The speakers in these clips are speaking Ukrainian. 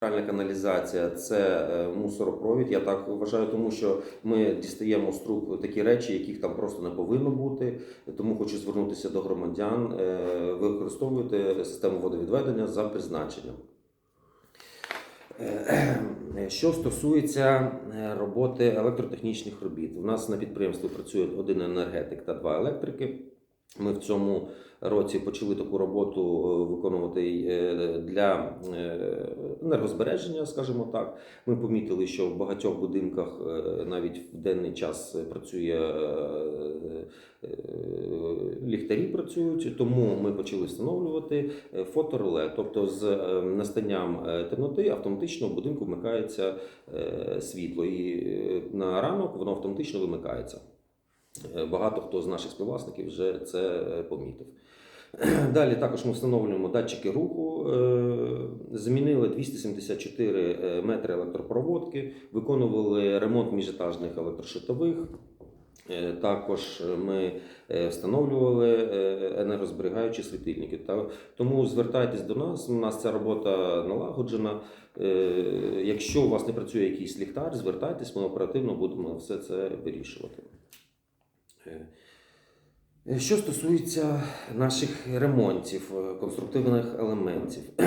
Центральна каналізація це е, мусоропровід. Я так вважаю, тому що ми дістаємо з труб такі речі, яких там просто не повинно бути. Тому хочу звернутися до громадян. Е, Ви систему водовідведення за призначенням. Е, Що стосується роботи електротехнічних робіт, у нас на підприємстві працює один енергетик та два електрики. Ми в цьому році почали таку роботу е, виконувати е, для е, енергозбереження, скажімо так. Ми помітили, що в багатьох будинках навіть в денний час працює ліхтарі працюють, тому ми почали встановлювати фотореле. Тобто з настанням темноти автоматично в будинку вмикається світло, і на ранок воно автоматично вимикається. Е, Багато хто з наших співвласників вже це е, помітив. Далі також ми встановлюємо датчики руху, е, замінили 274 е, метри електропроводки, виконували ремонт міжетажних електрощитових. Е, Також ми встановлювали енергозберігаючі світильники. Тому звертайтесь до нас. У нас ця робота налагоджена. Якщо у вас не працює якийсь ліхтар, звертайтесь, ми оперативно будемо все це вирішувати. Е, Що стосується наших ремонтів, е, конструктивних елементів.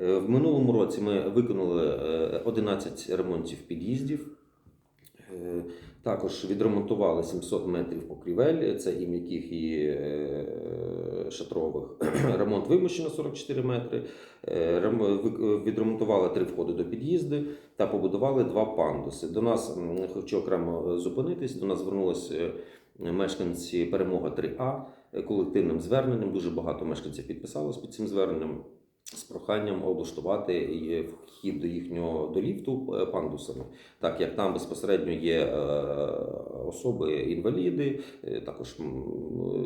Е, В минулому році ми виконали е, 11 ремонтів під'їздів. Також відремонтували 700 метрів покрівель, це і м'яких, і шатрових. Ремонт вимушено 44 метри. Відремонтували три входи до під'їзду та побудували два пандуси. До нас хочу окремо зупинитись. До нас звернулися е, мешканці перемога 3А е, колективним зверненням. Дуже багато мешканців підписалось під цим зверненням з проханням облаштувати вхід до їхнього до ліфту е, пандусами, так як там безпосередньо є е, особи інваліди, е, також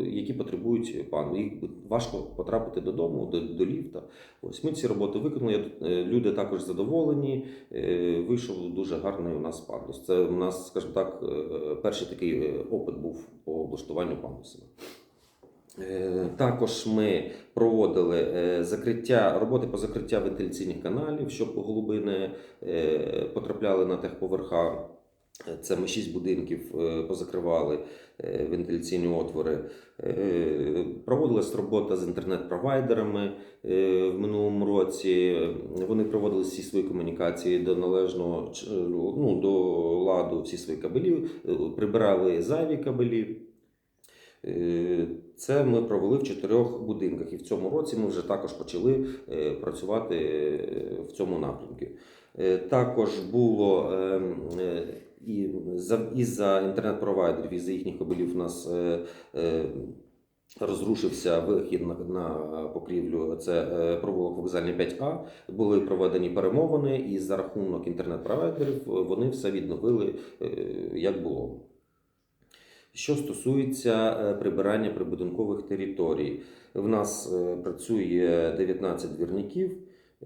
які потребують панду. Їх важко потрапити додому, до, до ліфта. Ось ми ці роботи виконали. Люди також задоволені. Вийшов дуже гарний у нас пандус. Це у нас, скажімо так, перший такий опит був по облаштуванню пандусами. Е, Також ми проводили е, закриття роботи по закриття вентиляційних каналів, щоб голубини е, потрапляли на техповерха. Це ми шість будинків позакривали вентиляційні отвори. Проводилась робота з інтернет-провайдерами в минулому році. Вони проводили всі свої комунікації до належного ну, до ладу, всі свої кабелі, прибирали зайві кабелі. Е, Це ми провели в чотирьох будинках, і в цьому році ми вже також почали е, працювати е, в цьому напрямку. Також було е, е, і за інтернет-провайдерів, із-за їхніх кабелів у нас розрушився вихід на, на покрівлю. Це е, провулок вокзальний 5А. Були проведені перемовини, і за рахунок інтернет-провайдерів вони все відновили як було. Що стосується е, прибирання прибудинкових територій, в нас е, працює 19 двірників.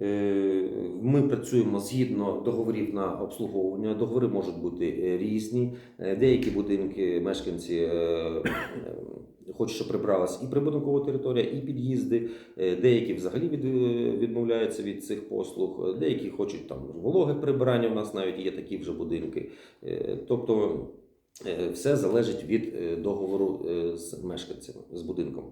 Е, Ми працюємо згідно договорів на обслуговування. Договори можуть бути різні. Деякі будинки мешканці хочуть, щоб прибралась і прибудинкова територія, і під'їзди. Деякі взагалі відмовляються від цих послуг, деякі хочуть там вологе прибирання. У нас навіть є такі вже будинки. Тобто Все залежить від е, договору е, з мешканцями, з будинком.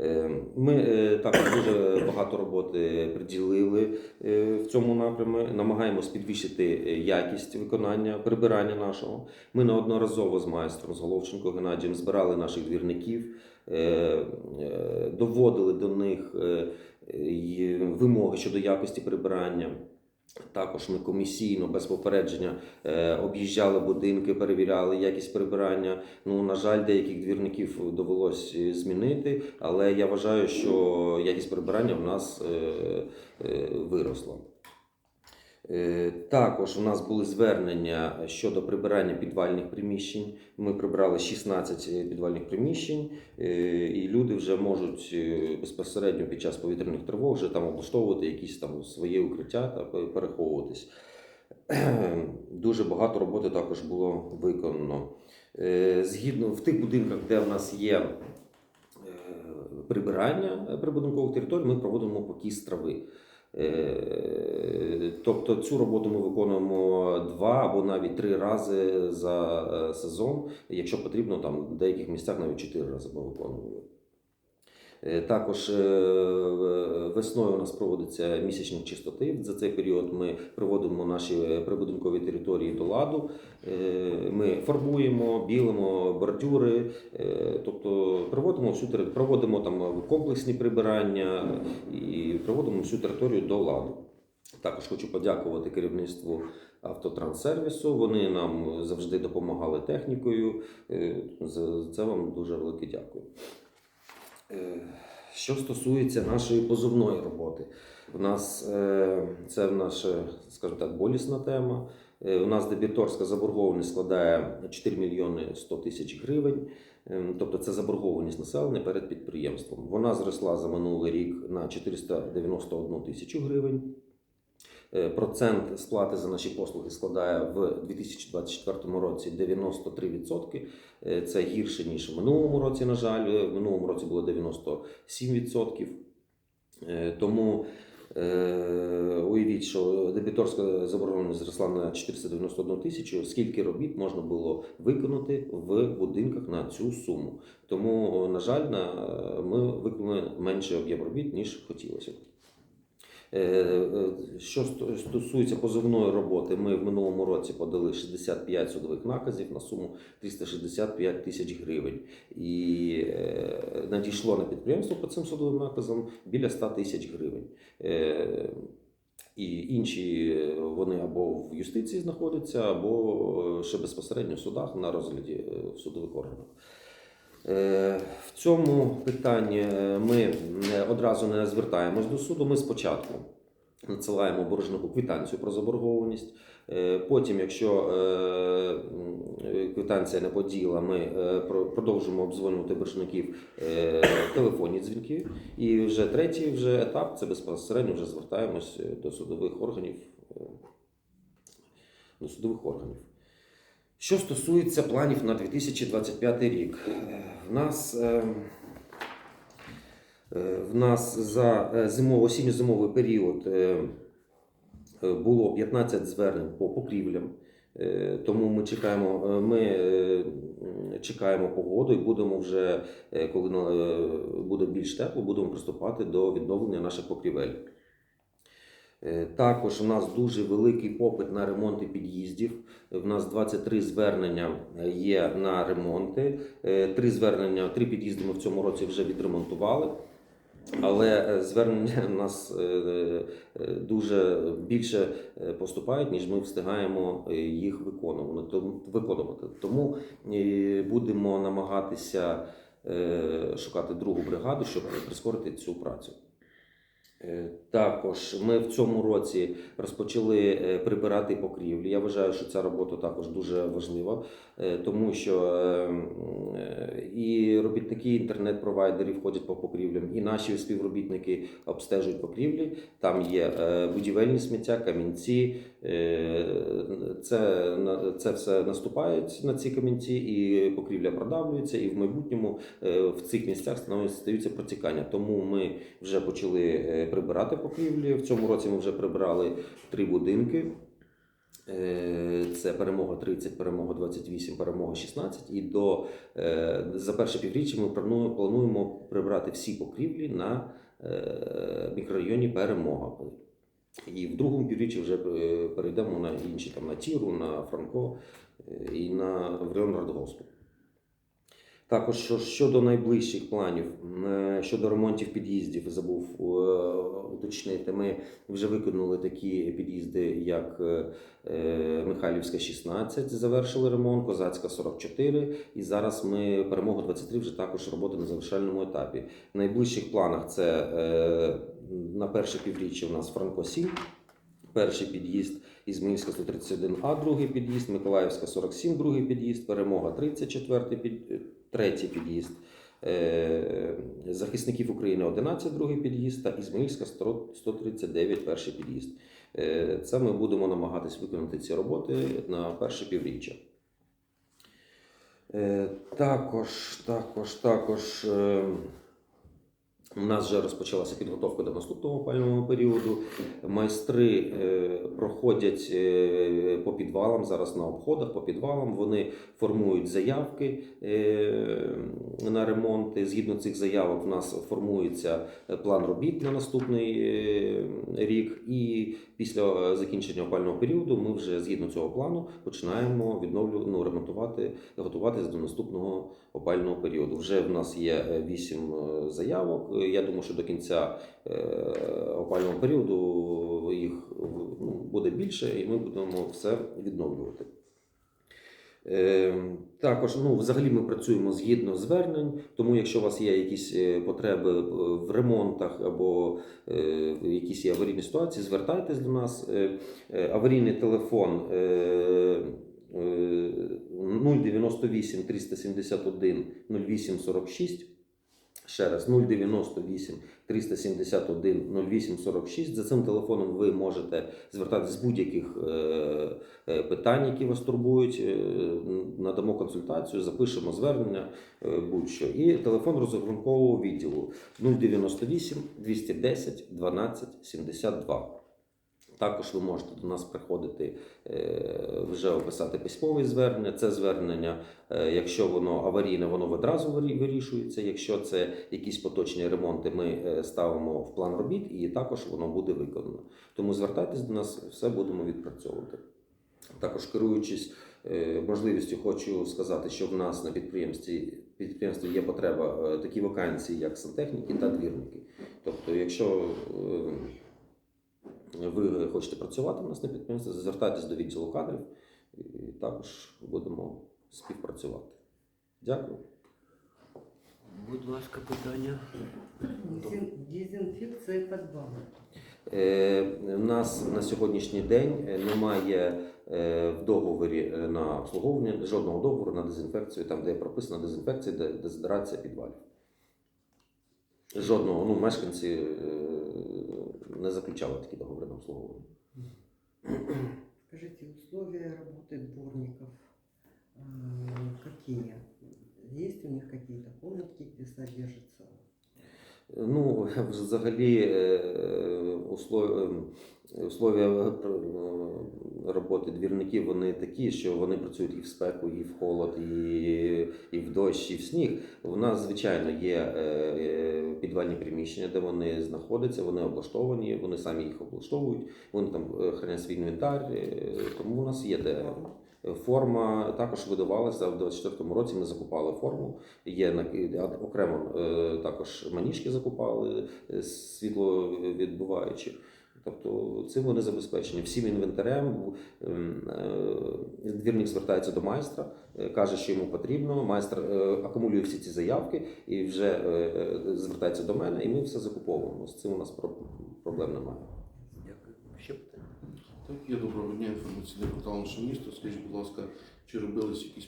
Е, Ми е, також дуже багато роботи приділили е, в цьому напрямі. Намагаємось підвищити е, якість виконання прибирання нашого. Ми неодноразово з майстром з Головченко Геннадієм збирали наших двірників, е, е, доводили до них е, вимоги щодо якості прибирання. Також ми комісійно без попередження е, об'їжджали будинки, перевіряли якість прибирання. Ну, на жаль, деяких двірників довелось е, змінити, але я вважаю, що якість прибирання в нас е, виросла. Е, Також у нас були звернення щодо прибирання підвальних приміщень. Ми прибрали 16 підвальних приміщень, е, і люди вже можуть е, безпосередньо під час повітряних тривог вже там облаштовувати якісь там своє укриття та переховуватись. Дуже багато роботи також було виконано. Е, Згідно в тих будинках, де в нас є е, прибирання прибудинкових територій, ми проводимо покіс трави. Е, Тобто цю роботу ми виконуємо два або навіть три рази за е, сезон. Якщо потрібно, там в деяких місцях навіть чотири рази ми виконували. Е, Також е, весною у нас проводиться місячник чистоти. За цей період ми приводимо наші е, прибудинкові території до ладу. Ми фарбуємо, білимо бордюри, тобто проводимо всю проводимо там комплексні прибирання і проводимо всю територію до ладу. Також хочу подякувати керівництву автотранссервісу. Вони нам завжди допомагали технікою. За це вам дуже велике дякую. Е, Що стосується нашої позовної роботи, в нас е, це наша, скажімо так, болісна тема. Е, У нас дебіторська заборгованість складає 4 мільйони 100 тисяч гривень. Тобто це заборгованість населення перед підприємством. Вона зросла за минулий рік на 491 тисячу гривень. Е, Процент сплати за наші послуги складає в 2024 році 93%. Е, Це гірше ніж в минулому році. На жаль, Е, в минулому році було 97%. Е, Тому уявіть, що дебіторська заборгованість зросла на 491 тисячу. Скільки робіт можна було виконати в будинках на цю суму? Тому, на жаль, ми виконали менший об'єм робіт, ніж хотілося. Е, е, Що стосується позовної роботи, ми в минулому році подали 65 судових наказів на суму 365 тисяч гривень. І е, надійшло на підприємство по цим судовим наказам біля 100 тисяч гривень. І інші вони або в юстиції знаходяться, або ще безпосередньо в судах на розгляді в судових органах. Е, В цьому питанні е, ми одразу не звертаємось до суду. Ми спочатку надсилаємо боржнику квитанцію про заборгованість. Е, Потім, якщо е, е, квитанція не поділа, ми е, продовжуємо обдзвонювати боржників е, телефонні дзвінки. І вже третій вже етап це безпосередньо вже звертаємось е, до судових органів. е, До судових органів. Що стосується планів на 2025 рік, е, в нас, е, е, в нас за е, зимово, осінньо-зимовий період було 15 звернень по покрівлям. Тому ми чекаємо, ми чекаємо погоду і будемо вже, коли буде більш тепло, будемо приступати до відновлення наших покрівель. Е, Також у нас дуже великий попит на ремонти під'їздів. В нас 23 звернення е, є на ремонти. Е, Три звернення, три під'їзди ми в цьому році вже відремонтували. Але звернення у нас дуже більше поступають, ніж ми встигаємо їх виконувати. Тому- будемо намагатися шукати другу бригаду, щоб прискорити цю працю. Е, Також ми в цьому році розпочали е, прибирати покрівлі. Я вважаю, що ця робота також дуже важлива, е, тому що е, м, е, і робітники інтернет-провайдерів ходять по покрівлям, і наші співробітники обстежують покрівлі. Там є е, будівельні сміття, камінці. Е, Це, це все наступають на ці камінці, і покрівля продавлюється, і в майбутньому е, в цих місцях стаються протікання. Тому ми вже почали прибирати покрівлі. В цьому році ми вже прибрали три будинки. Е, Це перемога 30, перемога 28, перемога 16. І до е, за перше півріччя ми плануємо, прибрати всі покрівлі на е, мікрорайоні Перемога. І в другому півріччі вже перейдемо на інші там на Тіру, на Франко і на в район Радгоспу. Також щодо найближчих планів, е, щодо ремонтів під'їздів, забув е, уточнити. Ми вже виконали такі під'їзди, як е, Михайлівська 16, завершили ремонт, Козацька 44. І зараз ми перемога 23 вже також роботи на завершальному етапі. В найближчих планах це на перше півріччя у нас Франко 7. Перший під'їзд Ізмаїльська 131А, другий під'їзд, Миколаївська 47, другий під'їзд, Перемога 34, під, третій під'їзд. Е, Захисників України 11, другий під'їзд та Ізмаїльська 139, перший під'їзд. Е, Це ми будемо намагатись виконати ці роботи на перше півріччя. Е, Також, також, також. У нас вже розпочалася підготовка до наступного опалювального періоду. Майстри е, проходять е, по підвалам зараз на обходах, по підвалам. Вони формують заявки е, на ремонти. Згідно цих заявок, у нас формується план робіт на наступний рік. І після е, закінчення опального періоду ми вже згідно цього плану починаємо відновлю, ну, ремонтувати, готуватися до наступного опального періоду. Вже в нас є е, вісім е, заявок. Я думаю, що до кінця опального періоду їх ну, буде більше, і ми будемо все відновлювати. Е, Також, ну, взагалі, ми працюємо згідно звернень, тому якщо у вас є якісь е, потреби е, в ремонтах або е, якісь аварійні ситуації, звертайтесь до нас. Аварійний телефон е, е, 098 371 08 46. Ще раз 098 371 08 46. За цим телефоном ви можете звертатись з будь-яких е, е, питань, які вас турбують. Е, надамо консультацію, запишемо звернення, будь-що. І телефон розрахункового відділу 098 210 12 72. Також ви можете до нас приходити е, вже описати письмове звернення. Це звернення, е, якщо воно аварійне, воно одразу вирішується. Якщо це якісь поточні ремонти, ми е, ставимо в план робіт і також воно буде виконано. Тому звертайтесь до нас, все будемо відпрацьовувати. Також керуючись можливістю, хочу сказати, що в нас на підприємстві підприємстві є потреба такі вакансії, як сантехніки та двірники. Тобто, якщо ви хочете працювати у нас на підприємстві, звертайтесь до відділу кадрів і також будемо співпрацювати. Дякую. Будь ласка, питання. Дезинфекция подвала. Е, У нас на сьогоднішній день е, немає е, в договорі на обслуговування жодного договору на дезінфекцію, там де прописана дезінфекція, де дезодорація підвалів. Жодного, ну, мешканці е, не заключали такі договори на обслуговування. Скажите, условия работы дворников э, какие? Есть у них какие-то комнатки, где содержатся? Ну, взагалі, е, е, условия е, роботи двірників вони такі, що вони працюють і в спеку, і в холод, і, і в дощ, і в сніг. У нас, звичайно, є підвальні приміщення, де вони знаходяться, вони облаштовані, вони самі їх облаштовують, вони там хранять свій інвентар, тому у нас є де. Форма також видавалася в 24-му році. Ми закупали форму. Є на окремо е, також маніжки закупали е, світловідбиваючі. Тобто цим вони забезпечені всім інвентарем. Ем, е, Двірник звертається до майстра, каже, що йому потрібно. Майстер акумулює всі ці заявки і вже звертається до мене, і ми все закуповуємо. З цим у нас проблем немає. Так, є доброго дня інформаційний портал наше місто. Скажіть, будь ласка, чи робились якісь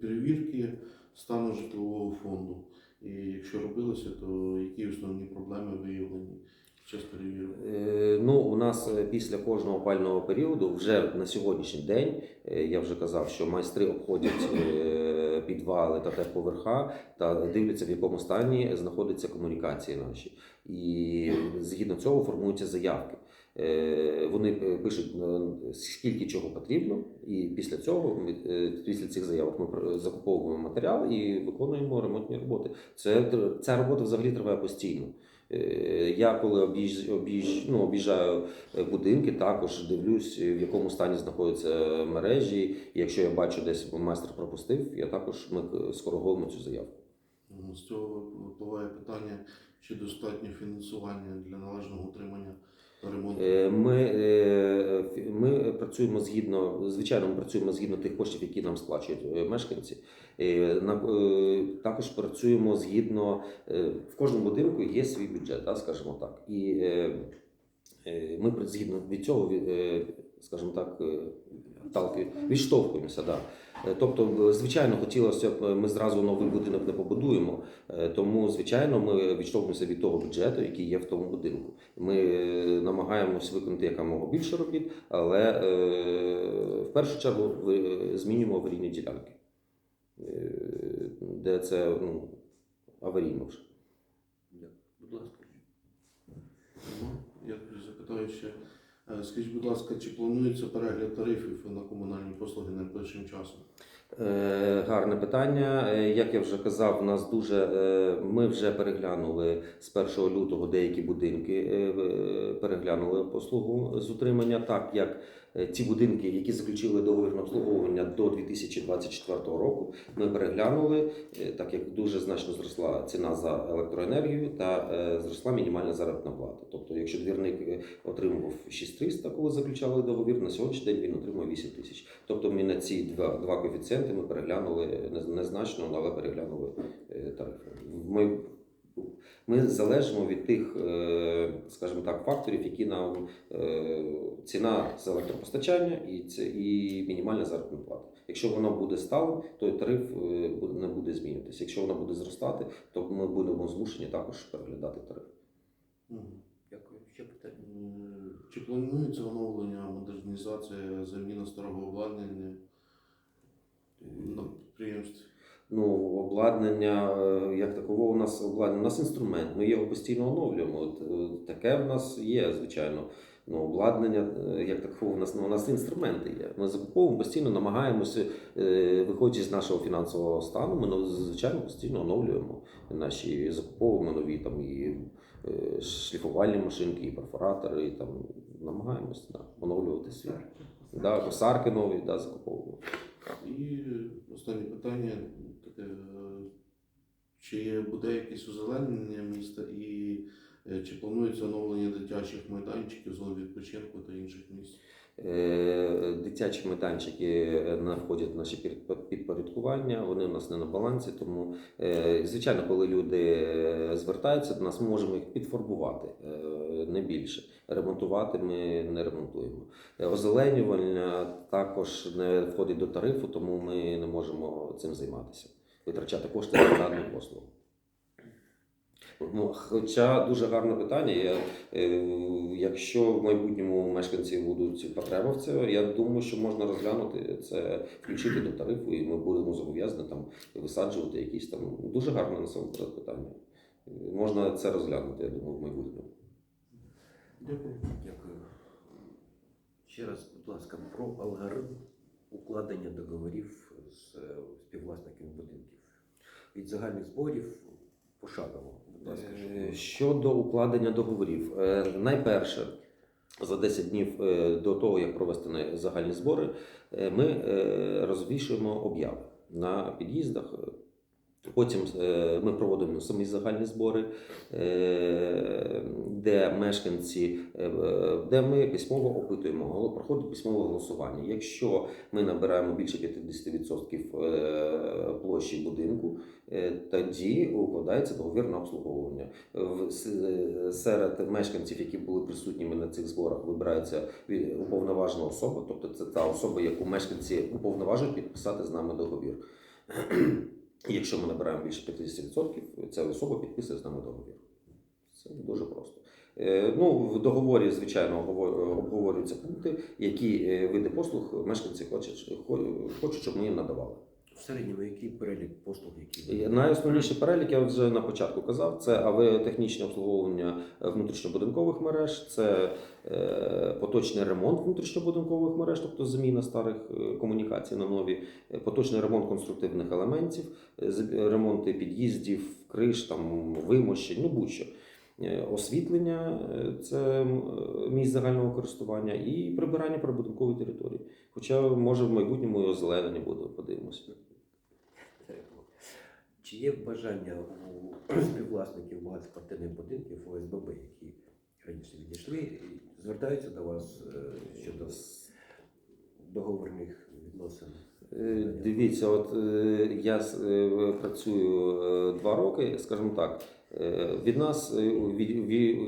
перевірки стану житлового фонду? І якщо робилося, то які основні проблеми виявлені під час перевірок? Е, Ну, у нас е, після кожного опального періоду, вже на сьогоднішній день, е, я вже казав, що майстри обходять підвали та техповерха та дивляться, в якому стані знаходяться комунікації наші. І згідно цього формуються заявки. Е, Вони е, пишуть е, скільки чого потрібно, і після цього, після цих заявок, ми закуповуємо матеріал і виконуємо ремонтні роботи. Це ця робота взагалі триває постійно. Я коли об'їж, об'їж, ну, об'їжджаю будинки, також дивлюсь, в якому стані знаходяться мережі. І якщо я бачу, десь майстер пропустив, я також ми скориговуємо цю заявку. З цього випливає питання, чи достатньо фінансування для належного утримання Ми, е, ми працюємо згідно, звичайно, ми працюємо згідно тих коштів, які нам сплачують е, мешканці. Е, е, Також працюємо згідно е, в кожному будинку є свій бюджет, скажімо так. І е, е, ми згідно від цього, е, скажімо так, е, відштовхуємося. Да. Е, Тобто, звичайно, хотілося б, ми зразу новий будинок не побудуємо, е, тому, звичайно, ми відштовхуємося від того бюджету, який є в тому будинку. Ми намагаємось виконати якомога більше робіт, але в першу чергу змінюємо аварійні ділянки, де це ну, аварійно вже. Будь ласка. Я запитаю ще. Е, Скажіть, будь ласка, чи планується перегляд тарифів на комунальні послуги найближчим часом? Е, Гарне питання. Е, Як я вже казав, нас дуже ми вже переглянули з 1 лютого деякі будинки, переглянули послугу з утримання, так як ті будинки, які заключили договір на обслуговування до 2024 року, ми переглянули, е, так як дуже значно зросла ціна за електроенергію та е, зросла мінімальна заробітна плата. Тобто, якщо двірник е, отримував 6300, коли заключали договір, на сьогоднішній день він отримує 8 тисяч. Тобто ми на ці два, два коефіцієнти ми переглянули незначно, але переглянули е, тарифи. Ми, ми залежимо від тих, е, скажімо так, факторів, які нам е, ціна з електропостачання і, це, і мінімальна заробітна плата. Якщо вона буде сталим, то тариф е, не буде змінюватися. Якщо вона буде зростати, то ми будемо змушені також переглядати тариф. Дякую. Ще питання. Чи планується оновлення, модернізація, заміна старого обладнання на підприємстві? Ну, обладнання, е, як такового у нас обладнання, у нас інструмент, ми його постійно оновлюємо. От, е, таке в нас є, звичайно. Ну, обладнання, е, як такового, у нас, ну, у нас інструменти є. Ми закуповуємо постійно, намагаємося, виходячи з нашого фінансового стану, ми ну, звичайно постійно оновлюємо наші закуповуємо нові там і шліфувальні машинки, і перфоратори, і там намагаємося да, оновлювати світ. Да, косарки нові, да, закуповуємо. І останнє питання Чи буде якесь озеленення міста і е, чи планується оновлення дитячих майданчиків, зон відпочинку та інших місць? Е, Дитячі майданчики не входять в наші під- підпорядкування, вони у нас не на балансі. Тому, е, звичайно, коли люди е, звертаються до нас, ми можемо їх підфарбувати е, не більше. Ремонтувати ми не ремонтуємо. Е, Озеленювання також не входить до тарифу, тому ми не можемо цим займатися, витрачати кошти на дану послугу. Ну, Хоча дуже гарне питання. Я, е, якщо в майбутньому мешканці будуть потреба в це, я думаю, що можна розглянути це, включити до тарифу, і ми будемо зобов'язані там висаджувати якісь там дуже гарне насамперед питання. Можна це розглянути, я думаю, в майбутньому. Дякую. Дякую. Ще раз, будь ласка, про алгоритм укладення договорів з співвласників співвласниками будинків. Від загальних зборів пошагово. Будь ласка, щоб Е. Щодо укладення договорів, Е, найперше, за 10 днів е, до того, як провести загальні збори, е, ми е, розвішуємо обяви на під'їздах. Потім е, ми проводимо самі загальні збори, е, де мешканці, е, де ми письмово опитуємо, проходить письмове голосування. Якщо ми набираємо більше 50% е, площі будинку, тоді укладається договір на обслуговування. Серед мешканців, які були присутніми на цих зборах, вибирається уповноважена особа, тобто це та особа, яку мешканці уповноважують підписати з нами договір. Якщо ми набираємо більше 50%, ця особа підписує з нами договір. Це дуже просто. Е, Ну, в договорі, звичайно, обговорюються пункти, які е, види послуг мешканці хочуть, щоб ми їм надавали. В середньому який перелік послуг, які І Найосновніший перелік я вже на початку казав: це АВ-технічне обслуговування внутрішньобудинкових мереж, це е, поточний ремонт внутрішньобудинкових мереж, тобто заміна старих е, комунікацій на нові, е, поточний ремонт конструктивних елементів, е, з- ремонти під'їздів, криш, там вимощень, ну будь-що. Е, Освітлення е, це е, місць загального користування і прибирання прибудинкової території. Хоча може в майбутньому і озеленення буде, подивимося. Чи є бажання у співвласників багатоквартирних будинків ОСББ, які раніше відійшли, звертаються до вас щодо договорних відносин? Дивіться, от я працюю два роки, скажімо так. Е, Від нас е, від, від,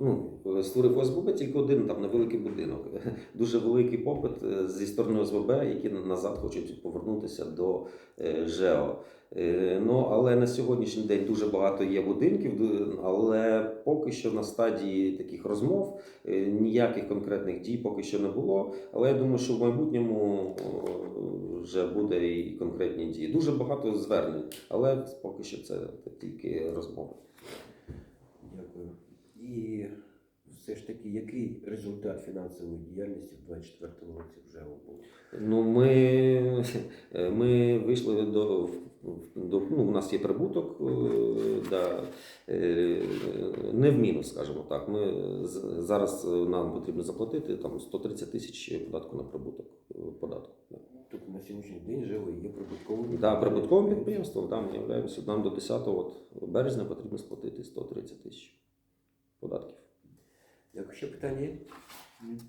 ну, створив ОСББ тільки один там невеликий будинок. Дуже великий попит е, зі сторони ОСББ, які назад хочуть повернутися до ЖЕО. Е, Ну, але на сьогоднішній день дуже багато є будинків, але поки що на стадії таких розмов е, ніяких конкретних дій поки що не було. Але я думаю, що в майбутньому вже буде і конкретні дії. Дуже багато звернень, але поки що це тільки розмови. Дякую. І все ж таки, який результат фінансової діяльності в 2024 році вже був? Ну, ми, ми вийшли до, до ну, у нас є прибуток, е, да, е, не в мінус, скажімо так. Ми зараз нам потрібно заплатити там 130 тисяч податку на прибуток е, податку. Да. Тобто на сьогоднішній день вже є прибутковим. Да, прибутковим підприємством там ми являємося. Нам до 10 от березня потрібно сплатити 130 тисяч податків. Якщо питання є? Ні.